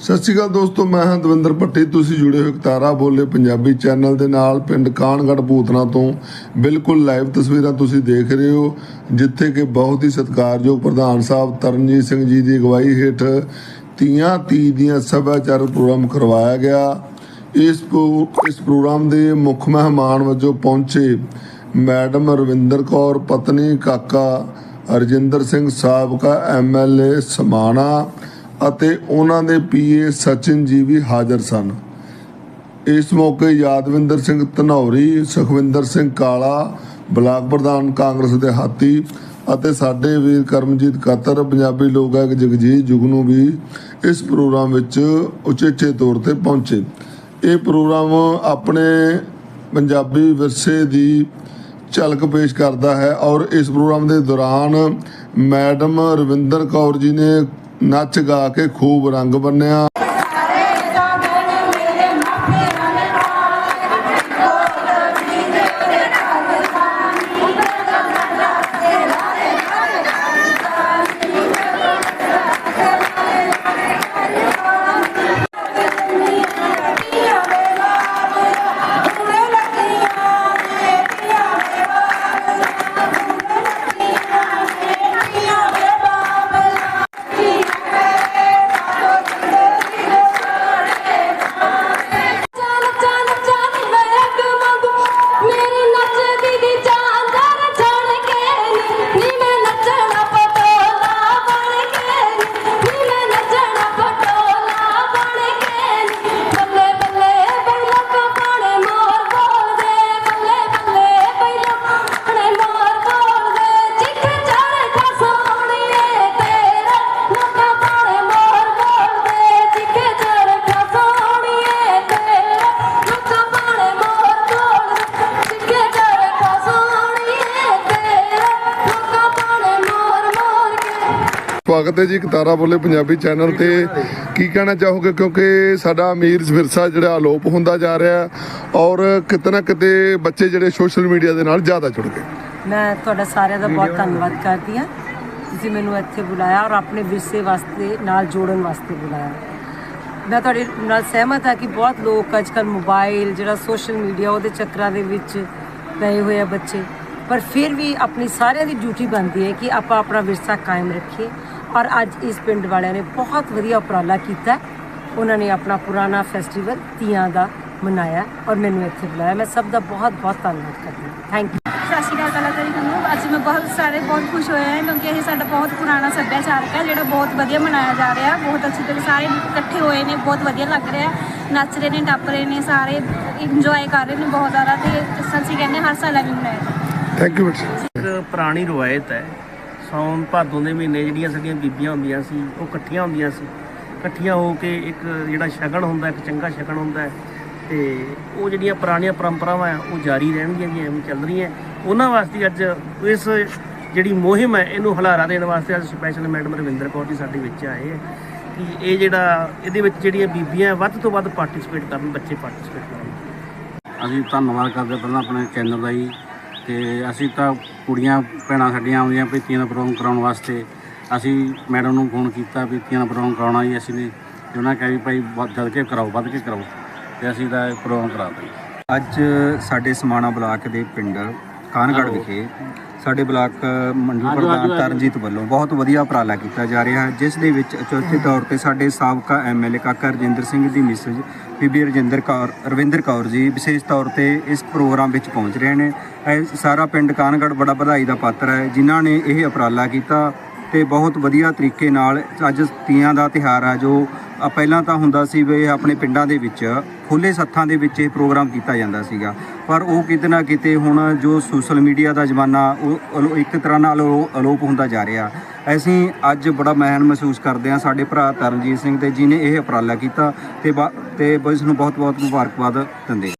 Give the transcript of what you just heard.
ਸਤਿ ਸ਼੍ਰੀ ਅਕਾਲ ਦੋਸਤੋ, ਮੈਂ ਹਾਂ ਦਵਿੰਦਰ ਭੱਟੀ। ਤੁਸੀਂ ਜੁੜੇ ਹੋ ਤਾਰਾ ਬੋਲੇ ਪੰਜਾਬੀ ਚੈਨਲ ਦੇ ਨਾਲ ਪਿੰਡ ਕਾਨਗੜ ਭੂਤਨਾ ਤੋਂ। ਬਿਲਕੁਲ ਲਾਈਵ ਤਸਵੀਰਾਂ ਤੁਸੀਂ ਦੇਖ ਰਹੇ ਹੋ, ਜਿੱਥੇ ਕਿ ਬਹੁਤ ਹੀ ਸਤਿਕਾਰਯੋਗ ਪ੍ਰਧਾਨ ਸਾਹਿਬ ਤਰਨਜੀਤ ਸਿੰਘ ਜੀ ਦੀ ਅਗਵਾਈ ਹੇਠ ਤੀਆਂ ਤੀ ਦੀਆਂ ਸੱਭਿਆਚਾਰਕ ਪ੍ਰੋਗਰਾਮ ਕਰਵਾਇਆ ਗਿਆ। ਇਸ ਪ੍ਰੋ- ਇਸ ਪ੍ਰੋਗਰਾਮ ਦੇ ਮੁੱਖ ਮਹਿਮਾਨ ਵਜੋਂ ਪਹੁੰਚੇ ਮੈਡਮ ਰਵਿੰਦਰ ਕੌਰ, ਪਤਨੀ ਕਾਕਾ ਰਜਿੰਦਰ ਸਿੰਘ, ਸਾਬਕਾ ਐਮਐਲਏ ਸਮਾਣਾ ਅਤੇ ਉਹਨਾਂ ਦੇ ਪੀਏ ਸਚਿਨ ਜੀ ਵੀ ਹਾਜ਼ਰ ਸਨ। ਇਸ ਮੌਕੇ ਯਾਦਵਿੰਦਰ ਸਿੰਘ ਧਨੌਰੀ, ਸੁਖਵਿੰਦਰ ਸਿੰਘ ਕਾਲਾ, ਬਲਾਕ ਪ੍ਰਧਾਨ ਕਾਂਗਰਸ ਦੇ ਹਾਤੀ ਅਤੇ ਸਾਡੇ ਵੀਰ ਕਰਮਜੀਤ ਕਤਰ, ਪੰਜਾਬੀ ਲੋਕ ਗਾਇਕ ਜਗਜੀਤ ਜੁਗਨੂ ਵੀ ਇਸ ਪ੍ਰੋਗਰਾਮ ਵਿੱਚ ਉਚੇਚੇ ਤੌਰ ਤੇ ਪਹੁੰਚੇ। ਇਹ ਪ੍ਰੋਗਰਾਮ ਆਪਣੇ ਪੰਜਾਬੀ ਵਿਰਸੇ ਦੀ ਝਲਕ ਪੇਸ਼ ਕਰਦਾ ਹੈ ਔਰ ਇਸ ਪ੍ਰੋਗਰਾਮ ਦੇ ਦੌਰਾਨ ਮੈਡਮ ਰਵਿੰਦਰ ਕੌਰ ਜੀ ਨੇ ਨੱਚ ਗਾ ਕੇ ਖੂਬ ਰੰਗ ਬੰਨਿਆ। ਸਵਾਗਤ ਹੈ ਜੀ ਕਤਾਰਾ ਬੋਲੇ ਪੰਜਾਬੀ ਚੈਨਲ ਤੇ। ਕੀ ਕਹਿਣਾ ਚਾਹੋਗੇ? ਕਿਉਂਕਿ ਸਾਡਾ ਅਮੀਰ ਵਿਰਸਾ ਜਿਹੜਾ ਅਲੋਪ ਹੁੰਦਾ ਜਾ ਰਿਹਾ ਔਰ ਕਿਤੇ ਨਾ ਕਿਤੇ ਬੱਚੇ ਜਿਹੜੇ ਸੋਸ਼ਲ ਮੀਡੀਆ ਦੇ ਨਾਲ ਜ਼ਿਆਦਾ ਜੁੜ ਗਏ। ਮੈਂ ਤੁਹਾਡਾ ਸਾਰਿਆਂ ਦਾ ਬਹੁਤ ਧੰਨਵਾਦ ਕਰਦੀ ਹਾਂ। ਤੁਸੀਂ ਮੈਨੂੰ ਇੱਥੇ ਬੁਲਾਇਆ ਔਰ ਆਪਣੇ ਵਿਰਸੇ ਵਾਸਤੇ, ਨਾਲ ਜੋੜਨ ਵਾਸਤੇ ਬੁਲਾਇਆ। ਮੈਂ ਤੁਹਾਡੇ ਨਾਲ ਸਹਿਮਤ ਹਾਂ ਕਿ ਬਹੁਤ ਲੋਕ ਅੱਜਕੱਲ ਮੋਬਾਈਲ, ਜਿਹੜਾ ਸੋਸ਼ਲ ਮੀਡੀਆ, ਉਹਦੇ ਚੱਕਰਾਂ ਦੇ ਵਿੱਚ ਪਏ ਹੋਏ ਆ ਬੱਚੇ। ਪਰ ਫਿਰ ਵੀ ਆਪਣੀ ਸਾਰਿਆਂ ਦੀ ਡਿਊਟੀ ਬਣਦੀ ਹੈ ਕਿ ਆਪਾਂ ਆਪਣਾ ਵਿਰਸਾ ਕਾਇਮ ਰੱਖੀਏ। ਔਰ ਅੱਜ ਇਸ ਪਿੰਡ ਵਾਲਿਆਂ ਨੇ ਬਹੁਤ ਵਧੀਆ ਉਪਰਾਲਾ ਕੀਤਾ। ਉਹਨਾਂ ਨੇ ਆਪਣਾ ਪੁਰਾਣਾ ਫੈਸਟੀਵਲ ਤੀਆਂ ਦਾ ਮਨਾਇਆ ਔਰ ਮੈਨੂੰ ਇੱਥੇ ਬੁਲਾਇਆ। ਮੈਂ ਸਭ ਦਾ ਬਹੁਤ ਬਹੁਤ ਧੰਨਵਾਦ ਕਰਦੀ ਹਾਂ। ਥੈਂਕ ਯੂ ਸਤਿ ਸ਼੍ਰੀ ਅਕਾਲ ਕਲਾਕਾਰੀ ਤੁਹਾਨੂੰ। ਅੱਜ ਮੈਂ ਬਹੁਤ ਸਾਰੇ ਬਹੁਤ ਖੁਸ਼ ਹੋਏ ਹਾਂ ਕਿਉਂਕਿ ਇਹ ਸਾਡਾ ਬਹੁਤ ਪੁਰਾਣਾ ਸੱਭਿਆਚਾਰਕ ਹੈ ਜਿਹੜਾ ਬਹੁਤ ਵਧੀਆ ਮਨਾਇਆ ਜਾ ਰਿਹਾ। ਬਹੁਤ ਅੱਛੀ ਤਰ੍ਹਾਂ ਸਾਰੇ ਇਕੱਠੇ ਹੋਏ ਨੇ ਬਹੁਤ ਵਧੀਆ ਲੱਗ ਰਿਹਾ। ਨੱਚ ਰਹੇ ਨੇ ਟੱਪ ਰਹੇ ਨੇ ਸਾਰੇ ਇੰਜੋਏ ਕਰ ਰਹੇ ਨੇ ਬਹੁਤ ਜ਼ਿਆਦਾ ਤੇ ਅਸੀਂ ਕਹਿੰਦੇ ਹਰ ਸਾਲ ਐਵੇਂ ਮਨਾਇਆ ਥੈਂਕ ਯੂ ਬੱਚੇ ਇੱਕ ਪੁਰਾਣੀ ਰਵਾਇਤ ਹੈ। ਸੌਣ ਭਾਦੋਂ ਦੇ ਮਹੀਨੇ ਜਿਹੜੀਆਂ ਸਾਡੀਆਂ ਬੀਬੀਆਂ ਹੁੰਦੀਆਂ ਸੀ, ਉਹ ਇਕੱਠੀਆਂ ਹੁੰਦੀਆਂ ਸੀ। ਇਕੱਠੀਆਂ ਹੋ ਕੇ ਇੱਕ ਜਿਹੜਾ ਸ਼ਗਨ ਹੁੰਦਾ, ਇੱਕ ਚੰਗਾ ਸ਼ਗਨ ਹੁੰਦਾ ਹੈ। ਤੇ ਉਹ ਜਿਹੜੀਆਂ ਪੁਰਾਣੀਆਂ ਪਰੰਪਰਾਵਾਂ ਆ ਉਹ ਜਾਰੀ ਰਹਿਣਗੀਆਂ ਜੀ, ਐਵੇਂ ਚੱਲ ਰਹੀਆਂ ਉਹਨਾਂ ਵਾਸਤੇ ਅੱਜ ਇਸ ਜਿਹੜੀ ਮੁਹਿੰਮ ਹੈ, ਇਹਨੂੰ ਹਲਾਰਾ ਦੇਣ ਵਾਸਤੇ ਅੱਜ ਸਪੈਸ਼ਲ ਮੈਡਮ ਰਵਿੰਦਰ ਕੌਰ ਜੀ ਸਾਡੇ ਵਿੱਚ ਆਏ ਹੈ ਕਿ ਇਹ ਜਿਹੜਾ, ਇਹਦੇ ਵਿੱਚ ਜਿਹੜੀਆਂ ਬੀਬੀਆਂ ਵੱਧ ਤੋਂ ਵੱਧ ਪਾਰਟਿਸਿਪੇਟ ਕਰਨ, ਬੱਚੇ ਪਾਰਟਿਸਿਪੇਟ ਕਰਨ। ਅਸੀਂ ਧੰਨਵਾਦ ਕਰਦੇ ਪਹਿਲਾਂ ਆਪਣੇ ਚੈਨਲ ਦਾ ਜੀ, ਤੇ ਅਸੀਂ ਤਾਂ ਕੁੜੀਆਂ, ਭੈਣਾਂ ਸਾਡੀਆਂ ਆਉਂਦੀਆਂ ਪੀਤੀਆਂ ਦਾ ਪ੍ਰੋਗਰਾਮ ਕਰਾਉਣ ਵਾਸਤੇ। ਅਸੀਂ ਮੈਡਮ ਨੂੰ ਫੋਨ ਕੀਤਾ ਪੀਤੀਆਂ ਦਾ ਪ੍ਰੋਗਰਾਮ ਕਰਾਉਣਾ ਜੀ ਅਸੀਂ ਨੇ ਤੇ ਉਹਨਾਂ ਕਿਹਾ ਵੀ ਭਾਈ ਵੱਧ ਜਦ ਕੇ ਕਰਾਓ, ਵੱਧ ਕੇ ਕਰਾਓ। ਤੇ ਅਸੀਂ ਤਾਂ ਪ੍ਰੋਗਰਾਮ ਕਰਾ ਜੀ। ਅੱਜ ਸਾਡੇ ਸਮਾਣਾ ਬਲਾਕ ਦੇ ਪਿੰਡ ਕਾਨਗੜ੍ਹ ਵਿਖੇ ਸਾਡੇ ਬਲਾਕ ਮੰਡੀ ਪ੍ਰਧਾਨ ਤਰਨਜੀਤ ਵੱਲੋਂ ਬਹੁਤ ਵਧੀਆ ਉਪਰਾਲਾ ਕੀਤਾ ਜਾ ਰਿਹਾ ਹੈ ਜਿਸ ਦੇ ਵਿੱਚ ਅਚੋਚੇ ਤੌਰ ਤੇ ਸਾਡੇ ਸਾਬਕਾ ਐਮਐਲਏ ਕਾਕਾ ਰਜਿੰਦਰ ਸਿੰਘ ਦੀ ਮਿਸਜ ਬੀਬੀ ਰਜਿੰਦਰ ਕੌਰ ਰਵਿੰਦਰ ਕੌਰ ਜੀ ਵਿਸ਼ੇਸ਼ ਤੌਰ ਤੇ ਇਸ ਪ੍ਰੋਗਰਾਮ ਵਿੱਚ ਪਹੁੰਚ ਰਹੇ ਨੇ। ਇਹ ਸਾਰਾ ਪਿੰਡ ਕਾਨਗੜ੍ਹ ਬੜਾ ਵਧਾਈ ਦਾ ਪਾਤਰ ਹੈ ਜਿਨ੍ਹਾਂ ਨੇ ਇਹ ਉਪਰਾਲਾ ਕੀਤਾ। ਤੇ ਬਹੁਤ ਵਧੀਆ ਤਰੀਕੇ ਨਾਲ ਅੱਜ ਤੀਆਂ ਦਾ ਤਿਹਾਰ ਆ, ਜੋ ਪਹਿਲਾਂ ਤਾਂ ਹੁੰਦਾ ਸੀ ਵੀ ਆਪਣੇ ਪਿੰਡਾਂ ਦੇ ਵਿੱਚ ਖੁੱਲੇ ਸੱਥਾਂ ਦੇ ਵਿੱਚ ਇਹ ਪ੍ਰੋਗਰਾਮ ਕੀਤਾ ਜਾਂਦਾ ਸੀਗਾ। ਪਰ ਉਹ ਕਿਤੇ ਨਾ ਕਿਤੇ ਹੁਣ ਜੋ ਸੋਸ਼ਲ ਮੀਡੀਆ ਦਾ ਜ਼ਮਾਨਾ, ਉਹ ਅਲੋ- ਇੱਕ ਤਰ੍ਹਾਂ ਨਾਲ ਉਹ ਅਲੋਪ ਹੁੰਦਾ ਜਾ ਰਿਹਾ। ਅਸੀਂ ਅੱਜ ਬੜਾ ਮਾਣ ਮਹਿਸੂਸ ਕਰਦੇ ਹਾਂ ਸਾਡੇ ਭਰਾ ਤਰਨਜੀਤ ਸਿੰਘ ਤੇ ਜੀ ਨੇ ਇਹ ਉਪਰਾਲਾ ਕੀਤਾ ਤੇ ਬਾ- ਤੇ ਇਸ ਨੂੰ ਬਹੁਤ ਬਹੁਤ ਮੁਬਾਰਕਬਾਦ ਦਿੰਦੇ